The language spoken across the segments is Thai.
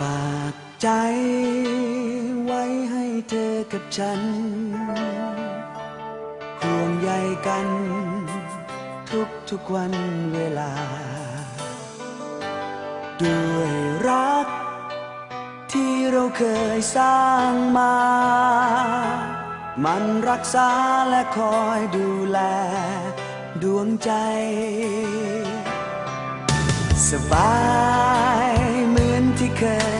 ฝากใจไว้ให้เธอกับฉันห่วงใยกัน ทุกทุกวันเวลา ด้วยรัก ที่เราเคยสร้างมา มันรักษาและคอยดูแล ดวงใจ สบายเหมือนที่เคย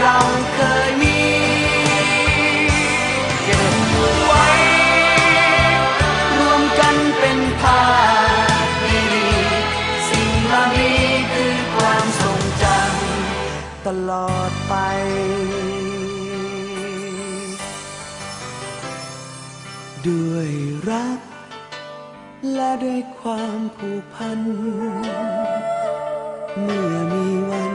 เราเคยมีเก็บไว้ รวมกันเป็นภาพดีๆสิ่งเหล่านี้คือความทรงจำตลอดไปด้วยรัก และด้วยความผูกพัน เมื่อมีวัน